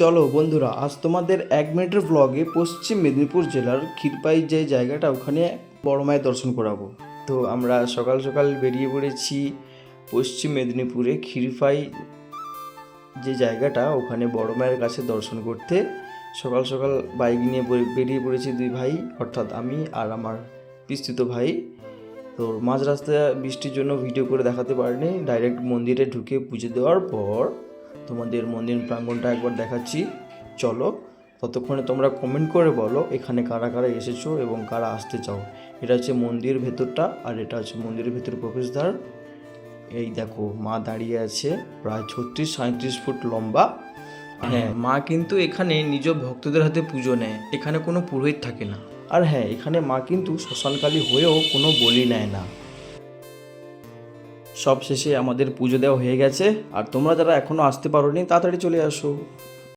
চলো বন্ধুরা, আজ তোমাদের এক মিনিটের ব্লগে পশ্চিম মেদিনীপুর জেলার ক্ষীরপাই যে জায়গাটা, ওখানে বড় মায়ের দর্শন করাবো। তো আমরা সকাল সকাল বেরিয়ে পড়েছি পশ্চিম মেদিনীপুরে ক্ষীরপাই যে জায়গাটা, ওখানে বড় মায়ের কাছে দর্শন করতে। সকাল সকাল বাইক নিয়ে বেরিয়ে পড়েছি দুই ভাই, অর্থাৎ আমি আর আমার বিস্তৃত ভাই। তো মাঝ রাস্তায় বৃষ্টির জন্য ভিডিও করে দেখাতে পারিনি ডাইরেক্ট মন্দিরে ঢুকে পুজো দেওয়ার পর তোমাদের মন্দির প্রাঙ্গণটা একবার দেখাচ্ছি। চলো, ততক্ষণে তোমরা কমেন্ট করে বলো এখানে কারা কারা এসেছ এবং কারা আসতে চাও। এটা হচ্ছে মন্দির ভেতরটা আর এটা হচ্ছে মন্দিরের ভেতর প্রবেশদ্বার। এই দেখো, মা দাঁড়িয়ে আছে, প্রায় ছত্রিশ সাঁত্রিশ ফুট লম্বা। হ্যাঁ মা কিন্তু এখানে নিজ ভক্তদের হাতে পুজো নেয়, এখানে কোনো পুরোহিত থাকে না। আর হ্যাঁ এখানে মা কিন্তু শ্মশানকালী হয়েও কোনো বলি নেয় না। সব শেষে আমাদের পুজো দেওয়া হয়ে গেছে। আর তোমরা যারা এখনও আসতে পারো নি তাড়াতাড়ি চলে আসো।